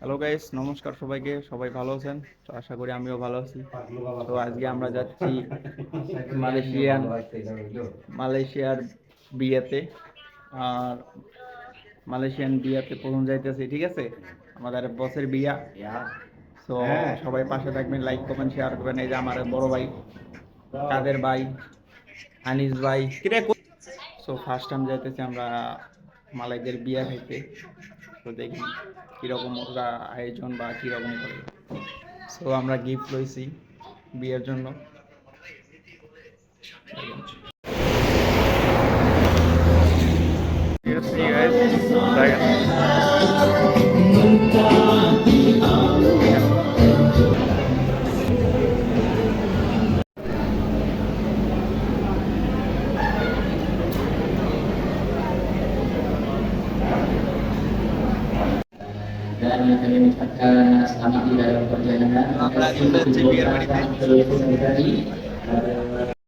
Hello guys নমস্কার সবাইকে। সবাই ভালো আছেন? তো আশা করি আমিও ভালো আছি। তো আজকে আমরা যাচ্ছি মালয়েশিয়ান মালয়েশিয়ার বিয়েতে। আর মালয়েশিয়ান বিয়াতে প্রথম যাইতেছি ঠিক আছে? আমাদের বসের বিয়া। তো সবাই পাশে থাকবেন লাইক কমেন্ট শেয়ার করবেন। এই যে আমার বড় ভাই কাদের ভাই আনিস ভাই। সো ফার্স্ট টাইম যাইতেছি আমরা মালাইদের বিয়া খাইতে। তো দেখি কীরকম ওরা আয়োজন বা কীরকম করে। সো আমরা গিফট লইছি বিয়ের জন্য। dan yang kami ucapkan selamat di dalam perjalanan. Terima kasih kepada tadi.